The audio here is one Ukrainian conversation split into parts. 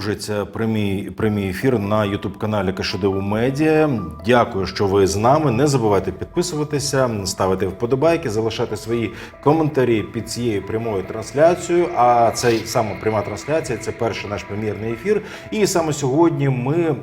Продовжується прямий, прямий ефір на Ютуб каналі Кашедеву Медіа. Дякую, що ви з нами. Не забувайте підписуватися, ставити вподобайки, залишати свої коментарі під цією прямою трансляцією. А це саме пряма трансляція, це перший наш прем'єрний ефір. І саме сьогодні ми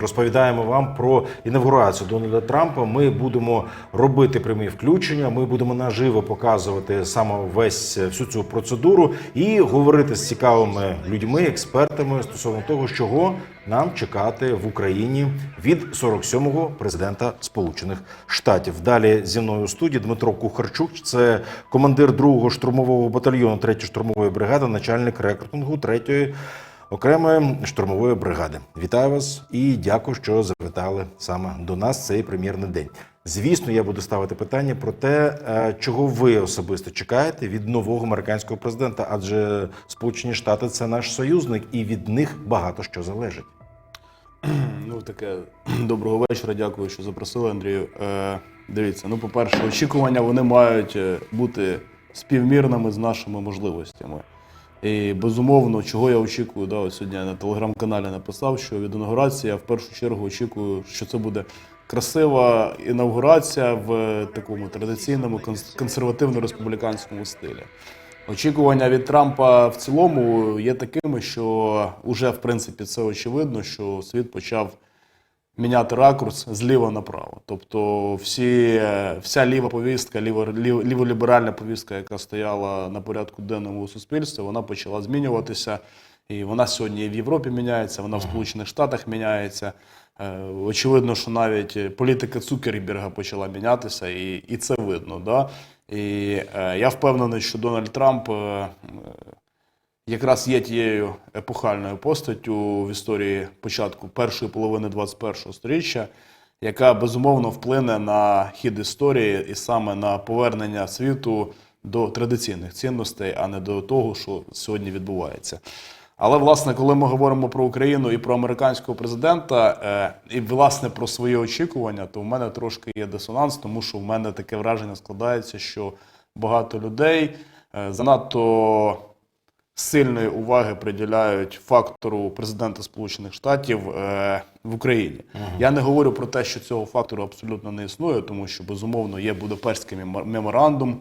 розповідаємо вам про інавгурацію Дональда Трампа. Ми будемо робити прямі включення. Ми будемо наживо показувати саме весь всю цю процедуру і говорити з цікавими людьми, експертами стосовно того, чого нам чекати в Україні від 47-го президента Сполучених Штатів. Далі зі мною у студії Дмитро Кухарчук, це командир 2-го штурмового батальйону 3-ї штурмової бригади, начальник рекрутингу 3-ї окремої штурмової бригади. Вітаю вас і дякую, що завітали саме до нас цей прем'єрний день. Звісно, я буду ставити питання про те, е, чого ви особисто чекаєте від нового американського президента, адже Сполучені Штати це наш союзник, і від них багато що залежить. Ну, таке доброго вечора. Дякую, що запросили, Андрію. Е, дивіться, ну, по-перше, очікування вони мають е, бути співмірними з нашими можливостями. І безумовно, чого я очікую, да, ось сьогодні я на телеграм-каналі написав, що від інаугурації я в першу чергу очікую, що це буде красива інаугурація в такому традиційному конс- консервативно-республіканському стилі. Очікування від Трампа в цілому є такими, що вже в принципі це очевидно, що світ почав міняти ракурс зліва направо. Тобто всі, вся ліва повістка, ліво, лів- ліволіберальна повістка, яка стояла на порядку денному у суспільстві, вона почала змінюватися. І вона сьогодні і в Європі міняється, вона в Сполучених Штатах міняється. Е, Очевидно, що навіть політика Цукерберга почала мінятися, і, і це видно. Да? І е, я впевнений, що Дональд Трамп е, якраз є тією епохальною постаттю в історії початку першої половини 21-го сторіччя, яка безумовно вплине на хід історії і саме на повернення світу до традиційних цінностей, а не до того, що сьогодні відбувається. Але власне, коли ми говоримо про Україну і про американського президента, е, і власне про свої очікування, то в мене трошки є дисонанс, тому що в мене таке враження складається, що багато людей е, занадто сильної уваги приділяють фактору президента Сполучених Штатів е, в Україні. Я не говорю про те, що цього фактору абсолютно не існує, тому що безумовно є Будапештський мемор- меморандум.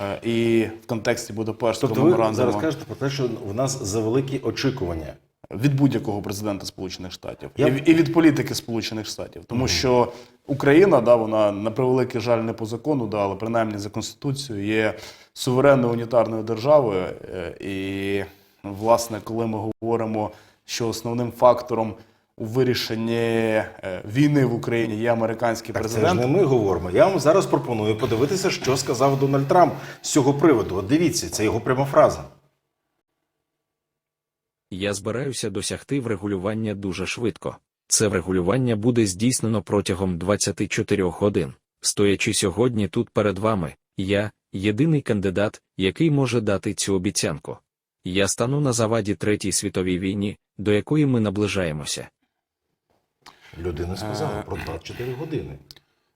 е, І в контексті Будапештського Тобто ви зараз кажете про те, що в нас завеликі очікування. Від будь-якого президента Сполучених Штатів Я- і, і від політики Сполучених Штатів, тому що Україна, да, вона на превеликий жаль не по закону, да, але принаймні за конституцією є суверенною унітарною державою. е, І власне, коли ми говоримо, що основним фактором у вирішенні е, війни в Україні є американський Так це ж не ми говоримо. Я вам зараз пропоную подивитися, що сказав Дональд Трамп з цього приводу. От дивіться, це його пряма фраза. Я збираюся досягти врегулювання дуже швидко. Це врегулювання буде здійснено протягом 24 годин. Стоячи сьогодні тут перед вами, я єдиний кандидат, який може дати цю обіцянку. Я стану на заваді Третій світовій війні, до якої ми наближаємося. Людина сказала про 24 години.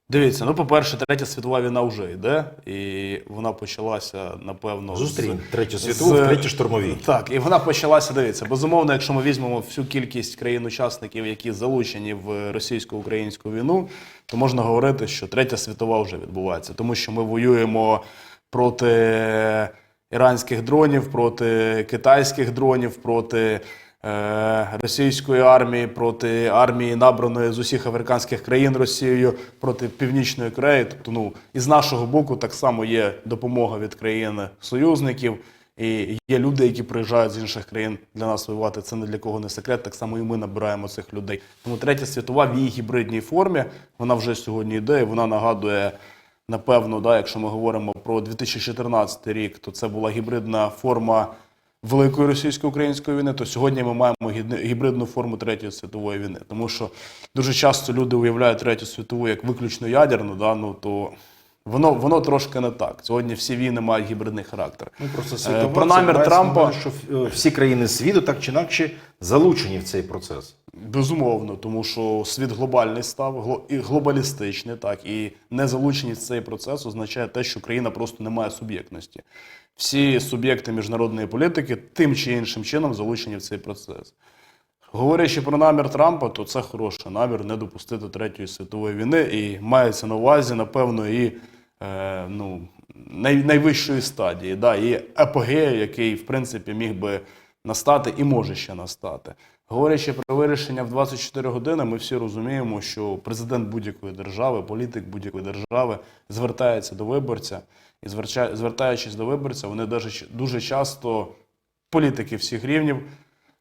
Дивіться, ну по-перше, третя світова війна вже йде, і вона почалася напевно з- Зустрінь третю світову з- третій штурмовій. Так, і вона почалася. Дивіться, безумовно, якщо ми візьмемо всю кількість країн-учасників, які залучені в російсько-українську війну, то можна говорити, що третя світова вже відбувається, тому що ми воюємо проти іранських дронів, проти китайських дронів, проти. Е, Російської армії проти армії, набраної з усіх африканських країн Росією проти Північної Кореї. Тобто, ну і з нашого боку так само є допомога від країн союзників. І є люди, які приїжджають з інших країн для нас воювати. Це не для кого не секрет. Так само і ми набираємо цих людей. Тому третя світова в її гібридній формі вона вже сьогодні йде. і Вона нагадує, напевно, да, якщо ми говоримо про 2014 рік, то це була гібридна форма Великої російсько-української війни, то сьогодні ми маємо гібридну форму Третьої світової війни. Тому що дуже часто люди уявляють Третю світову як виключно ядерну, да, ну, то воно, воно трошки не так. Сьогодні всі війни мають гібридний характер. Ну просто Е, світова, про намір Трампа- що е, всі країни світу так чи інакше залучені в цей процес. Безумовно, тому що світ глобальний став, і глобалістичний, так, і незалученість в цей процес означає те, що країна просто не має суб'єктності. Всі суб'єкти міжнародної політики тим чи іншим чином залучені в цей процес. Говорячи про намір Трампа, то це хороший намір не допустити Третьої світової війни і мається на увазі, напевно, і е, ну, най, найвищої стадії, да, і епогею, який, в принципі, міг би настати і може ще настати. Говорячи про вирішення в 24 години, ми всі розуміємо, що президент будь-якої держави, політик будь-якої держави звертається до виборця, і звертаючись до виборця, вони дуже, дуже часто політики всіх рівнів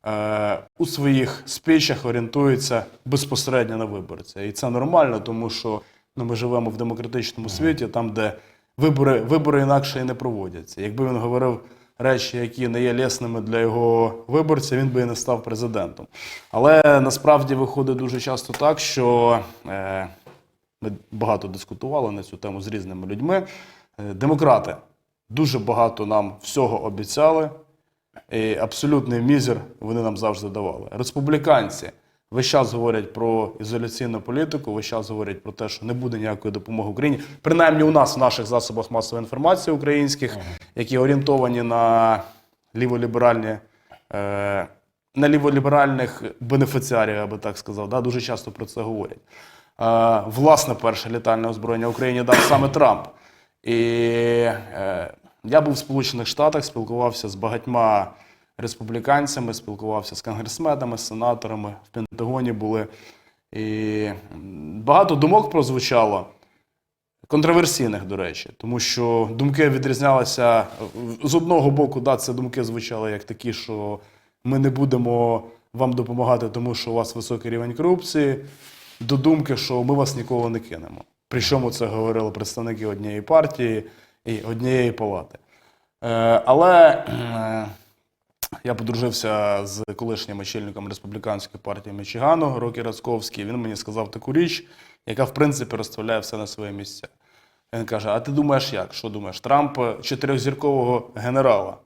е, у своїх спічах орієнтуються безпосередньо на виборця. І це нормально, тому що ну, ми живемо в демократичному світі, там, де вибори, вибори інакше і не проводяться. Якби він говорив речі, які не є лесними для його виборця, він би і не став президентом. Але насправді виходить дуже часто так, що е, ми багато дискутували на цю тему з різними людьми. Е, Демократи дуже багато нам всього обіцяли. І абсолютний мізер вони нам завжди давали. Республіканці весь час говорять про ізоляційну політику, весь час говорять про те, що не буде ніякої допомоги Україні. Принаймні у нас в наших засобах масової інформації українських, які орієнтовані на ліволіберальні. Е, на ліволіберальних бенефіціарів, я би так сказав, да, дуже часто про це говорять. Е, власне, перше літальне озброєння Україні дав саме Трамп. І е, я був в Сполучених Штатах, спілкувався з багатьма республіканцями, спілкувався з конгресменами, сенаторами, в Пентагоні були. І багато думок прозвучало, контроверсійних, до речі, тому що думки відрізнялися з одного боку, да, це думки звучали як такі, що ми не будемо вам допомагати, тому що у вас високий рівень корупції, до думки, що ми вас ніколи не кинемо. Причому це говорили представники однієї партії і однієї палати. Е, але е, я подружився з колишнім очільником республіканської партії Мічигану Рокі Рацковський. Він мені сказав таку річ, яка в принципі розставляє все на своє місце. Він каже: А ти думаєш як? Що думаєш? Трамп чотирьохзіркового генерала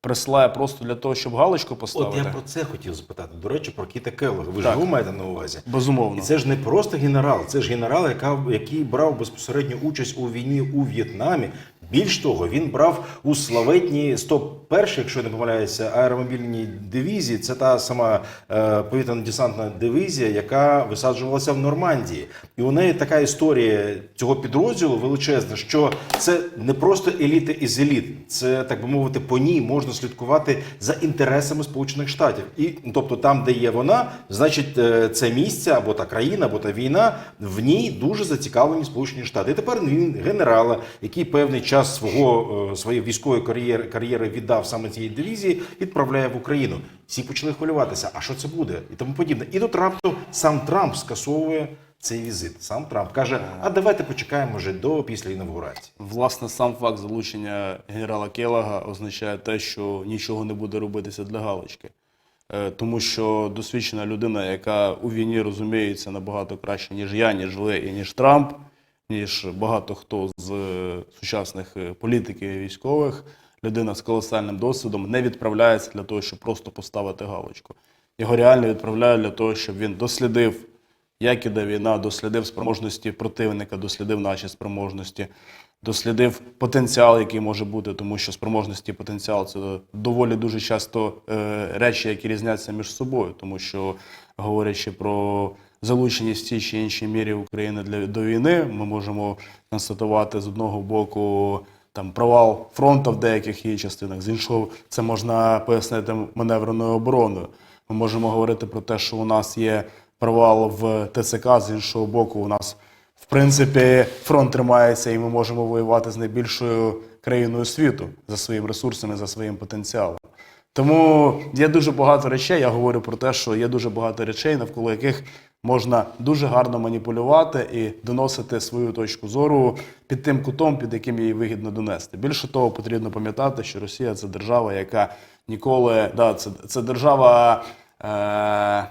присилає просто для того, щоб галочку поставити? От я про це хотів запитати. До речі, про Кіта Келлога. Ви ж Так. його маєте на увазі? Безумовно. І це ж не просто генерал, це ж генерал, яка, який брав безпосередню участь у війні у В'єтнамі. Більш того, він брав у славетній 101, якщо я не помиляюся, аеромобільній дивізії. Це та сама е, повітряно-десантна дивізія, яка висаджувалася в Нормандії. І у неї така історія цього підрозділу величезна, що це не просто еліта із еліт, це так би мовити, по ній можна слідкувати за інтересами Сполучених Штатів. І тобто, там, де є вона, значить, е, це місце або та країна, або та війна, в ній дуже зацікавлені Сполучені Штати. І тепер він генерала, який певний час свого е, своєї військової кар'єри кар'єри віддав саме цій дивізії, відправляє в Україну. Всі почали хвилюватися. А що це буде? І тому подібне. І тут раптом сам Трамп скасовує цей візит. Сам Трамп каже: а давайте почекаємо вже до після інавгурації. Власне, сам факт залучення генерала Келага означає те, що нічого не буде робитися для галочки. Е, Тому що досвідчена людина, яка у війні розуміється набагато краще, ніж я, ніж ви і ніж Трамп, ніж багато хто з е, сучасних е, політиків і військових, людина з колосальним досвідом не відправляється для того, щоб просто поставити галочку. Його реально відправляють для того, щоб він дослідив як іде війна, дослідив спроможності противника, дослідив наші спроможності, дослідив потенціал, який може бути, тому що спроможності і потенціал це доволі дуже часто е, речі, які різняться між собою, тому що говорячи про залученість в тій чи іншій мірі України для до війни, ми можемо констатувати з одного боку. Там провал фронту в деяких її частинах, з іншого це можна пояснити маневреною обороною. Ми можемо говорити про те, що у нас є провал в ТЦК, з іншого боку, у нас в принципі фронт тримається, і ми можемо воювати з найбільшою країною світу за своїми ресурсами, за своїм потенціалом. Тому є дуже багато речей. Я говорю про те, що є дуже багато речей, навколо яких можна дуже гарно маніпулювати і доносити свою точку зору під тим кутом, під яким її вигідно донести. Більше того, потрібно пам'ятати, що Росія це держава, яка ніколи да, це, це держава е, е,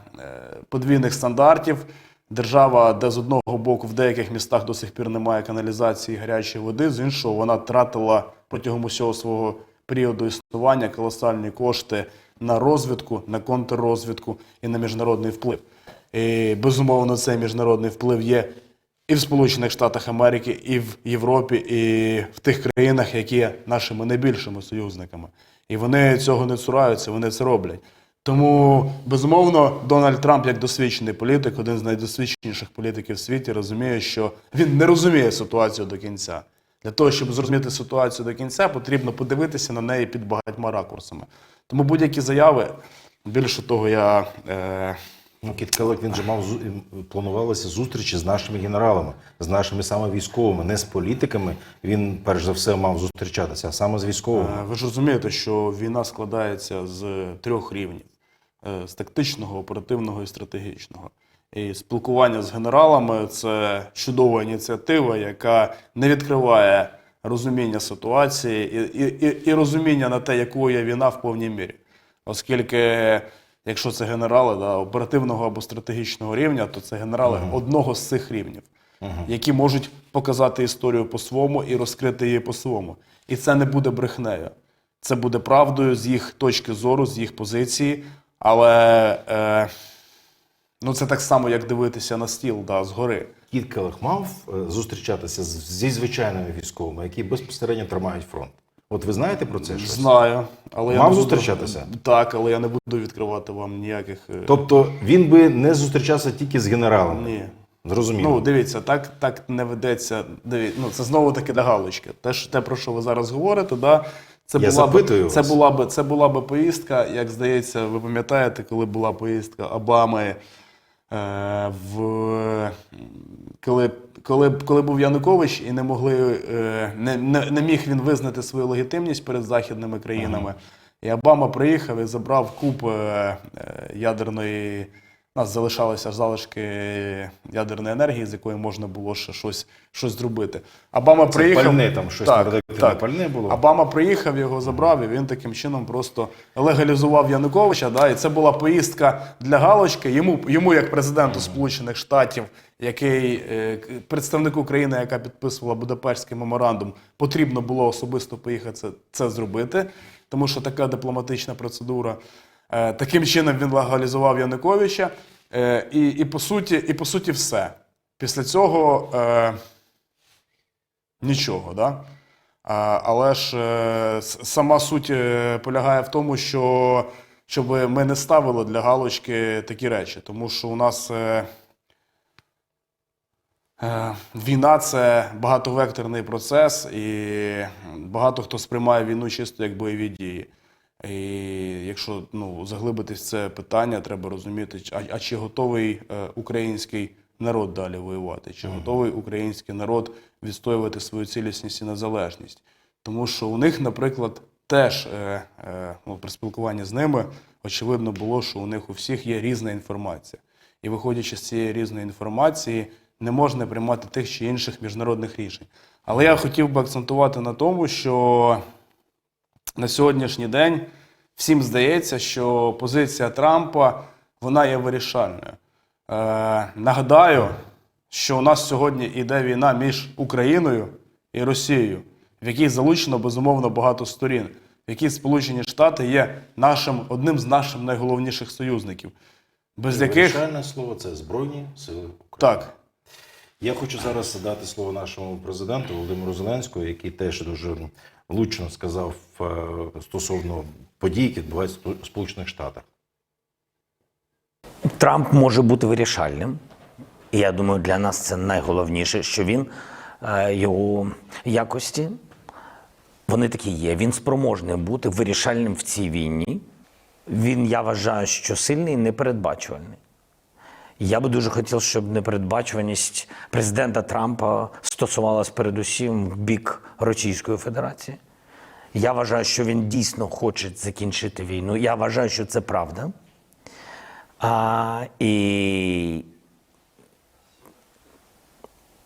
подвійних стандартів. Держава, де з одного боку в деяких містах до сих пір немає каналізації гарячої води, з іншого вона тратила протягом усього свого періоду існування колосальні кошти на розвідку, на контррозвідку і на міжнародний вплив. І безумовно, цей міжнародний вплив є і в Сполучених Штатах Америки, і в Європі, і в тих країнах, які є нашими найбільшими союзниками. І вони цього не цураються, вони це роблять. Тому, безумовно, Дональд Трамп, як досвідчений політик, один з найдосвідченіших політиків в світі, розуміє, що він не розуміє ситуацію до кінця. Для того, щоб зрозуміти ситуацію до кінця, потрібно подивитися на неї під багатьма ракурсами. Тому будь-які заяви, більше того, я е, Ну, Кіт Келек, він же мав планувалися зустрічі з нашими генералами, з нашими саме військовими, не з політиками. Він перш за все мав зустрічатися, а саме з військовими. Е, Ви ж розумієте, що війна складається з трьох рівнів: Е, з тактичного, оперативного і стратегічного. І спілкування з генералами це чудова ініціатива, яка не відкриває розуміння ситуації і, і, і, і розуміння на те, якою є війна в повній мірі. Оскільки, якщо це генерали да, оперативного або стратегічного рівня, то це генерали одного з цих рівнів, які можуть показати історію по-своєму і розкрити її по-своєму. І це не буде брехнею. Це буде правдою з їх точки зору, з їх позиції. Але е, ну, це так само, як дивитися на стіл да, згори. Кіт Келех мав е, зустрічатися зі звичайними військовими, які безпосередньо тримають фронт. От ви знаєте про це щось? Знаю. Але я Мав не буду- зустрічатися? Так, але я не буду відкривати вам ніяких. е, Тобто він би не зустрічався тільки з генералами. Ні. Зрозуміло. Ну, дивіться, так, так не ведеться. Диві... Ну, це знову таки для галочки. Те, що, те, про що ви зараз говорите, да, це, Я була запитую це, вас. була б, це була б поїздка, як здається, ви пам'ятаєте, коли була поїздка Обами е, в. Коли, коли, коли був Янукович і не могли, е, не, не, не міг він визнати свою легітимність перед західними країнами. І Обама приїхав і забрав куб е, е, ядерної. У нас залишалися залишки ядерної енергії, з якої можна було ще щось, щось зробити. Обама Це приїхав. пальне, там щось радіоактивне пальне було. Обама приїхав, його забрав, і він таким чином просто легалізував Януковича. Да, і це була поїздка для галочки. Йому, йому як президенту Сполучених Штатів, який е, к- представнику країни, яка підписувала Будапештський меморандум, потрібно було особисто поїхати це, це зробити, тому що така дипломатична процедура. Е, таким чином він легалізував Януковича. Е, і, і, по суті, і по суті, все. Після цього. Е, Нічого, да? Але ж е, сама суть полягає в тому, що щоб ми не ставили для галочки такі речі, тому що у нас е, е, війна це багатовекторний процес, і багато хто сприймає війну чисто як бойові дії. І якщо ну, заглибитись в це питання, треба розуміти, а, а чи готовий е, український народ далі воювати, чи готовий український народ відстоювати свою цілісність і незалежність. Тому що у них, наприклад, теж е, е, ну, при спілкуванні з ними очевидно було, що у них у всіх є різна інформація. І виходячи з цієї різної інформації, не можна приймати тих чи інших міжнародних рішень. Але я хотів би акцентувати на тому, що на сьогоднішній день всім здається, що позиція Трампа вона є вирішальною. Е, нагадаю, що у нас сьогодні йде війна між Україною і Росією, в якій залучено безумовно багато сторін, в якій Сполучені Штати є нашим одним з наших найголовніших союзників, без яких Вирішальне слово це Збройні Сили України. так. Я хочу зараз дати слово нашому президенту Володимиру Зеленському, який теж дуже влучно сказав е, стосовно подій, які відбуваються в Сполучених Штатах. Трамп може бути вирішальним. І я думаю, для нас це найголовніше, що він е, його якості вони такі є. Він спроможний бути вирішальним в цій війні. Він, я вважаю, що сильний і непередбачувальний. Я би дуже хотів, щоб непередбачуваність президента Трампа стосувалась передусім бік Російської Федерації. Я вважаю, що він дійсно хоче закінчити війну. Я вважаю, що це правда. А, і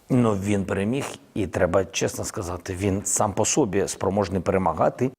ну, він переміг, і треба чесно сказати, він сам по собі спроможний перемагати.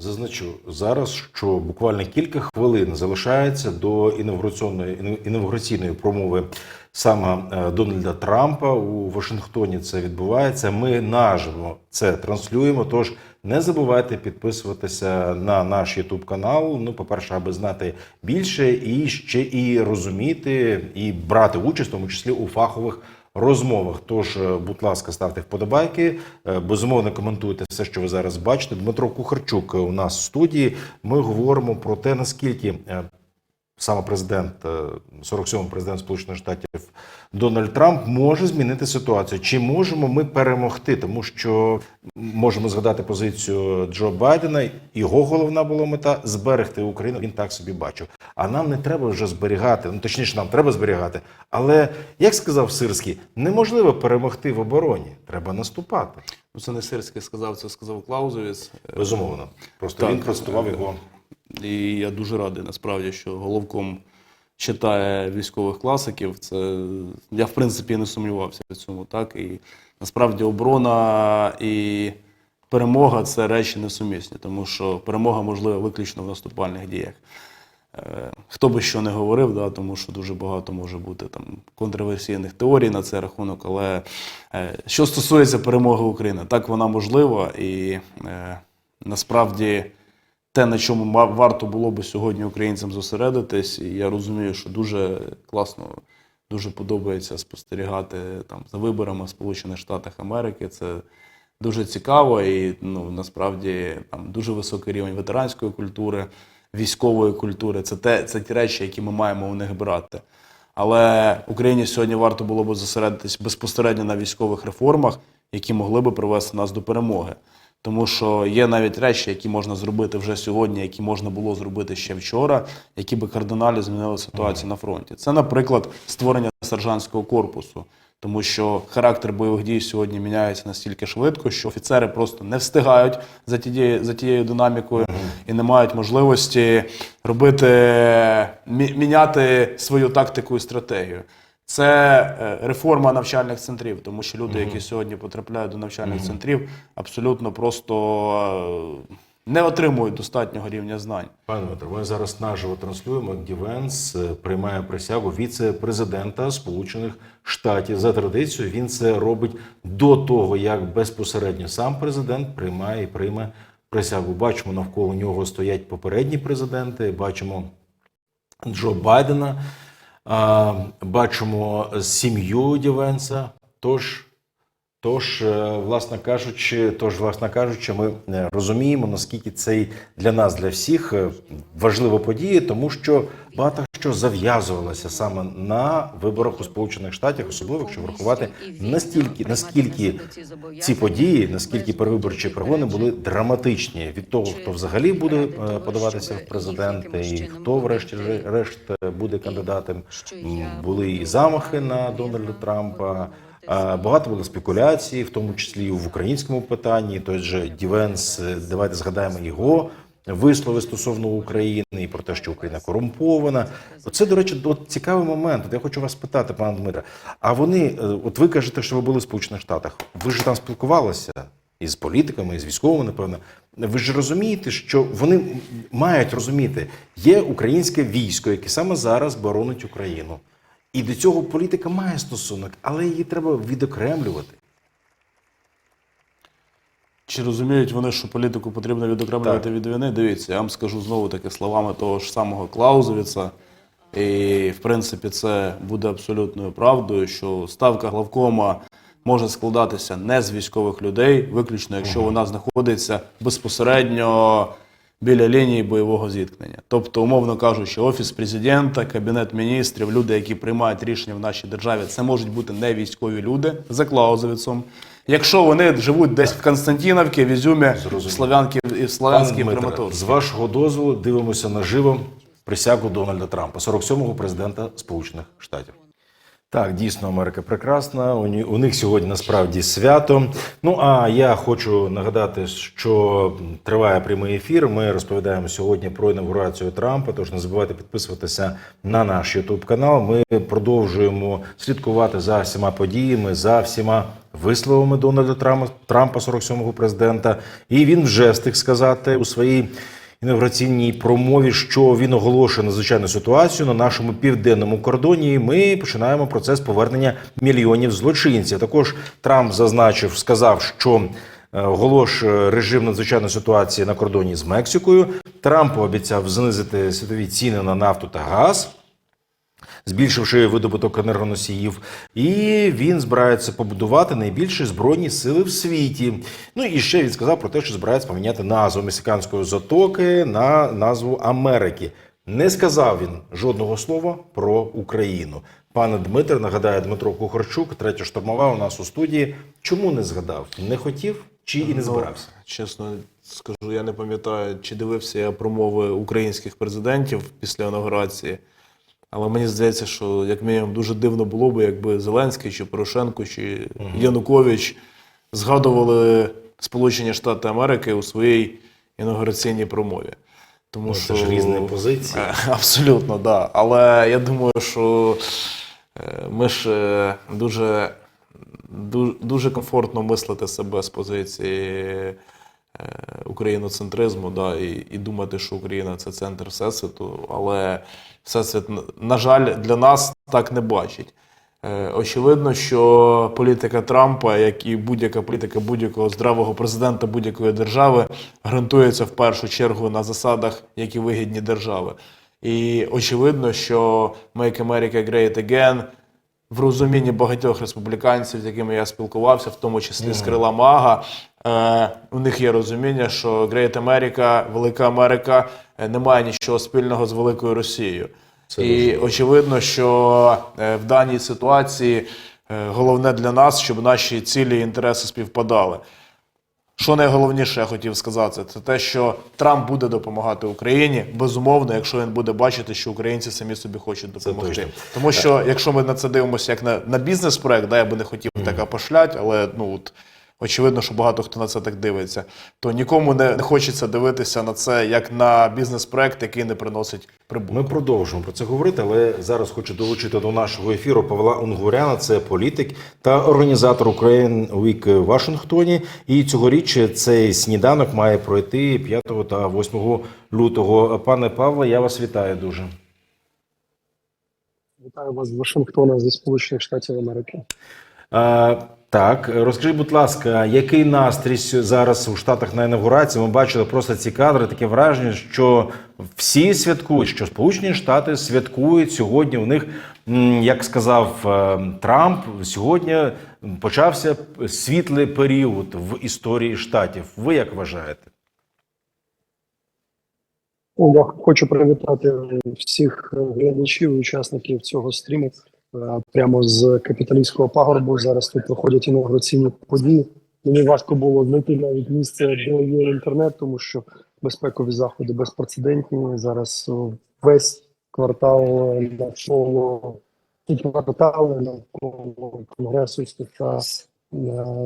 Зазначу зараз, що буквально кілька хвилин залишається до інавгураційної інавгураційної промови саме е, Дональда Трампа у Вашингтоні. Це відбувається. Ми наживо це транслюємо. Тож не забувайте підписуватися на наш YouTube канал. Ну, по-перше, аби знати більше, і ще і розуміти, і брати участь, в тому числі у фахових розмовах. Тож, е, будь ласка, ставте вподобайки. е, Безумовно, коментуйте все, що ви зараз бачите. Дмитро Кухарчук у нас в студії. Ми говоримо про те, наскільки е, саме президент, е, 47-й президент Сполучених Штатів Дональд Трамп може змінити ситуацію. Чи можемо ми перемогти? Тому що можемо згадати позицію Джо Байдена. Його головна була мета зберегти Україну. Він так собі бачив. А нам не треба вже зберігати. Ну точніше, нам треба зберігати. Але як сказав Сирський, неможливо перемогти в обороні. Треба наступати. Ну, це не Сирський сказав, це сказав Клаузовіц. Безумовно. Просто Так. він процитував його. І я дуже радий насправді, що головком читає військових класиків. Це я в принципі не сумнівався в цьому. Так і насправді оборона і перемога це речі несумісні, тому що перемога можлива виключно в наступальних діях. Е, Хто би що не говорив, да, тому що дуже багато може бути там контроверсійних теорій на цей рахунок. Але е, що стосується перемоги України, так вона можлива, і е, насправді те, на чому варто було би сьогодні українцям зосередитись, і я розумію, що дуже класно, дуже подобається спостерігати там за виборами в Сполучених Штатах Америки. Це дуже цікаво і ну насправді там дуже високий рівень ветеранської культури, військової культури. Це те, це ті речі, які ми маємо у них брати. Але Україні сьогодні варто було б зосередитись безпосередньо на військових реформах, які могли би привести нас до перемоги. Тому що є навіть речі, які можна зробити вже сьогодні, які можна було зробити ще вчора, які би кардинально змінили ситуацію на фронті. Це, наприклад, створення сержантського корпусу. Тому що характер бойових дій сьогодні міняється настільки швидко, що офіцери просто не встигають за тією, за тією динамікою і не мають можливості робити мі- міняти свою тактику і стратегію. Це е, реформа навчальних центрів, тому що люди, які сьогодні потрапляють до навчальних центрів, абсолютно просто е, не отримують достатнього рівня знань. Пане Дмитро, ми зараз наживо транслюємо. Дівенс е, приймає присягу віце-президента Сполучених Штатів. За традицією він це робить до того, як безпосередньо сам президент приймає і прийме присягу. Бачимо, навколо нього стоять попередні президенти. Бачимо Джо Байдена, бачимо сім'ю Дівенса. Тож Тож, е, власне кажучи, тож, власне кажучи, ми е, розуміємо, наскільки це для нас, для всіх е, важлива подія, тому що багато що зав'язувалося саме на виборах у Сполучених Штатах, особливо якщо врахувати настільки, наскільки ці події, наскільки перевиборчі перегони були драматичні від того, хто взагалі буде подаватися в президенти, і хто, врешті-решт, буде кандидатом. Були і замахи на Дональда Трампа. Багато було спекуляцій, в тому числі і в українському питанні. Той же Дівенс, е, давайте згадаємо його вислови стосовно України і про те, що Україна корумпована. Це, до речі, от цікавий момент. От я хочу вас питати, пане Дмитре. А вони, е, от ви кажете, що ви були в Сполучених Штатах. Ви ж там спілкувалися із політиками, із військовими, напевно. Ви ж розумієте, що вони мають розуміти, є українське військо, яке саме зараз боронить Україну. І до цього політика має стосунок, але її треба відокремлювати. Чи розуміють вони, що політику потрібно відокремлювати Так. від війни? Дивіться, я вам скажу знову таки словами того ж самого Клаузовіца. І, в принципі, це буде абсолютною правдою, що ставка главкома може складатися не з військових людей, виключно якщо вона знаходиться безпосередньо біля лінії бойового зіткнення. Тобто, умовно кажучи, офіс президента, кабінет міністрів, люди, які приймають рішення в нашій державі, це можуть бути не військові люди за Клаузовицем. Якщо вони живуть десь в Константиновці, в Ізюмі, в в Пане Слов'янській Дмитре, з вашого дозволу дивимося наживо присягу Дональда Трампа, 47-го президента Сполучених Штатів. Так, дійсно, Америка прекрасна. У них сьогодні насправді свято. Ну а я хочу нагадати, що триває прямий ефір. Ми розповідаємо сьогодні про інаугурацію Трампа. Тож не забувайте підписуватися на наш Ютуб канал. Ми продовжуємо слідкувати за всіма подіями, за всіма висловами Дональда Трампа, Трампа 47-го президента. І він вже встиг сказати у своїй інавгураційній промові, що він оголошує надзвичайну ситуацію на нашому південному кордоні. Ми починаємо процес повернення мільйонів злочинців. Також Трамп зазначив, сказав, що оголош оголошує режим надзвичайної ситуації на кордоні з Мексикою. Трамп обіцяв знизити світові ціни на нафту та газ. Збільшивши видобуток енергоносіїв. І він збирається побудувати найбільші збройні сили в світі. Ну і ще він сказав про те, що збирається поміняти назву мексиканської затоки на назву Америки. Не сказав він жодного слова про Україну. Пане Дмитре, нагадає Дмитро Кухарчук, третя штурмова у нас у студії. Чому не згадав? Не хотів чи і не збирався? Ну, чесно скажу, я не пам'ятаю, чи дивився я промови українських президентів після інаугурації. Але мені здається, що як мінімум дуже дивно було б, якби Зеленський чи Порошенко чи Янукович згадували Сполучені Штати Америки у своїй інаугураційній промові. Тому Ну, що це ж різні позиції. Е, Абсолютно, так. Да. Але я думаю, що е, ми ж е, дуже, дуже комфортно мислити себе з позиції україноцентризму, да, і, і думати, що Україна це центр Всесвіту, але Всесвіт, на- жаль, для нас так не бачить. Е, Очевидно, що політика Трампа, як і будь-яка політика будь-якого здравого президента будь-якої держави, ґрунтується в першу чергу на засадах, які вигідні держави. І очевидно, що Make America Great Again в розумінні багатьох республіканців, з якими я спілкувався, в тому числі з крила Мага, е, у них є розуміння, що Great America, Велика Америка е, не має нічого спільного з Великою Росією. І очевидно, що е, в даній ситуації головне для нас, щоб наші цілі і інтереси співпадали. Що найголовніше я хотів сказати, це те, що Трамп буде допомагати Україні, безумовно, якщо він буде бачити, що українці самі собі хочуть допомогти. Тому що якщо ми на це дивимося як на, на бізнес-проект, да, я би не хотів таке пошлять, але ну от. Очевидно, що багато хто на це так дивиться. То нікому не, хочеться дивитися на це як на бізнес-проект, який не приносить прибутку. Ми продовжимо про це говорити, але зараз хочу долучити до нашого ефіру Павла Унгуряна. Це політик та організатор Ukraine Week в Вашингтоні. І цьогоріч цей сніданок має пройти 5 та 8 лютого. Пане Павле, я вас вітаю дуже. Вітаю вас з Вашингтона зі Сполучених Штатів Америки. Так, розкажіть, будь ласка, який настрій зараз у Штатах на інавгурації? Ми бачили просто ці кадри, таке враження, що всі святкують, що Сполучені Штати святкують сьогодні. У них, як сказав е, Трамп, сьогодні почався світлий період в історії штатів. Ви як вважаєте? Ну, Я хочу привітати всіх глядачів і учасників цього стріму е, прямо з капіталістського пагорбу. Зараз тут проходять інаугураційні події. Мені важко було знайти навіть місце, де є інтернет, тому що безпекові заходи безпрецедентні. Зараз весь квартал е, навколо ці квартали навколо конгресу е,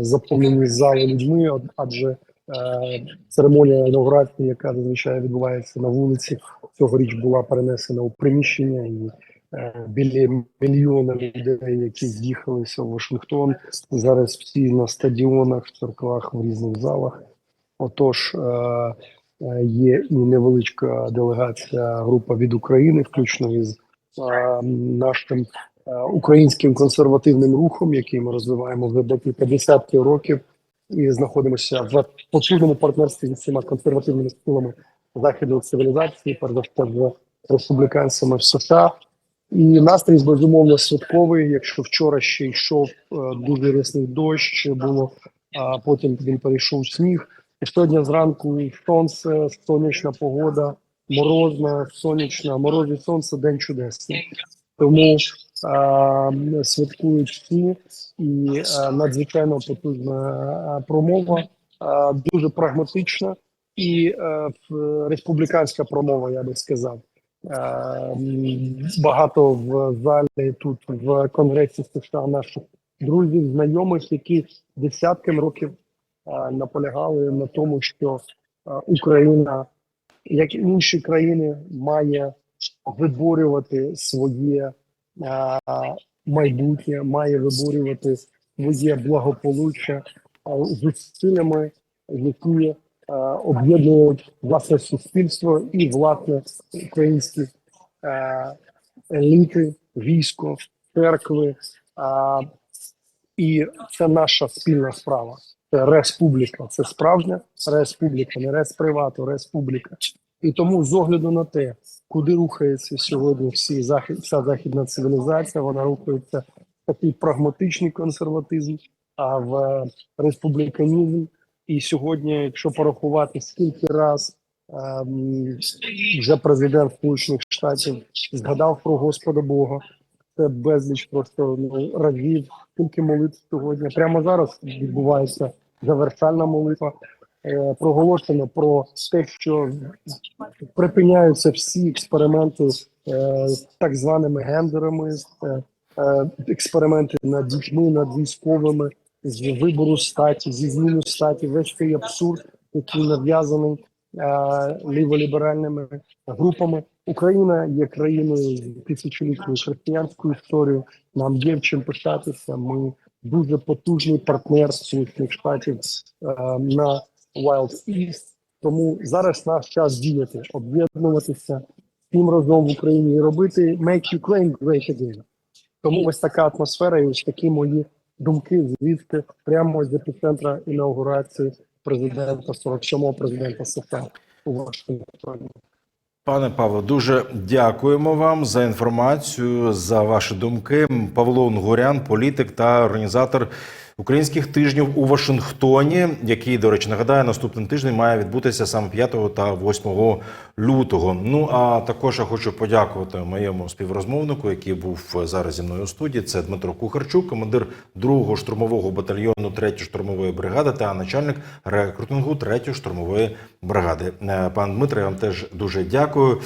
заповнені зали людьми, адже е, церемонія інаугурації, яка зазвичай відбувається на вулиці, цьогоріч була перенесена у приміщення і е, біля мільйона людей, які з'їхалися в Вашингтон. Зараз всі на стадіонах, в церквах, в різних залах. Отож, е, е, є і невеличка делегація група від України, включно із е, нашим е, українським консервативним рухом, який ми розвиваємо вже декілька десятків років, і знаходимося в потужному партнерстві з всіма консервативними силами західної цивілізації, перш за все з республіканцями в США. І настрій безумовно святковий. Якщо вчора ще йшов е, дуже рясний дощ, було а потім він перейшов сніг. І сьогодні зранку сонце, сонячна погода, морозна, сонячна, мороз і сонце, день чудесний. Тому а, святкують всі і а, надзвичайно потужна промова, а, дуже прагматична і а, республіканська промова, я би сказав. Е, Багато в залі тут в Конгресі США наших друзів, знайомих, які десятками років е, наполягали на тому, що е, Україна, як і інші країни, має виборювати своє майбутнє, має виборювати своє благополуччя зусиллями, які об'єднують власне суспільство і власне українські е, еліти, військо, церкви. І це наша спільна справа. Це республіка, це справжня республіка, не респривату, республіка. І тому, з огляду на те, куди рухається сьогодні всі захід, вся західна цивілізація. Вона рухається в такий прагматичний консерватизм, а в е, республіканізм. І сьогодні, якщо порахувати, скільки раз ем, вже президент Сполучених Штатів згадав про Господа Бога, це безліч просто ну, разів, скільки молитв сьогодні. Прямо зараз відбувається завершальна молитва. Е, проголошено про те, що припиняються всі експерименти е, так званими гендерами, е, е, експерименти над дітьми, над військовими, з вибору статі, зі зміни статі, весь цей абсурд, який нав'язаний е, ліволіберальними групами. Україна є країною з тисячолітньою християнською історією. Нам є в чим пишатися. Ми дуже потужний партнер Сполучених Штатів е, на Wild East. Тому зараз наш час діяти, об'єднуватися всім разом в Україні і робити Make Ukraine Great Again. Тому ось така атмосфера і ось такі мої думки звідти прямо з епіцентра інаугурації президента 47-го президента США у Вашингтоні. Пане Павло, дуже дякуємо вам за інформацію, за ваші думки. Павло Унгурян, політик та організатор українських тижнів у Вашингтоні, який, до речі, нагадаю, наступний тиждень має відбутися саме 5 та 8 лютого. Ну а також я хочу подякувати моєму співрозмовнику, який був зараз зі мною у студії. Це Дмитро Кухарчук, командир 2-го штурмового батальйону 3-ї штурмової бригади та начальник рекрутингу 3-ї штурмової бригади. Е, Пан Дмитро, я вам теж дуже дякую.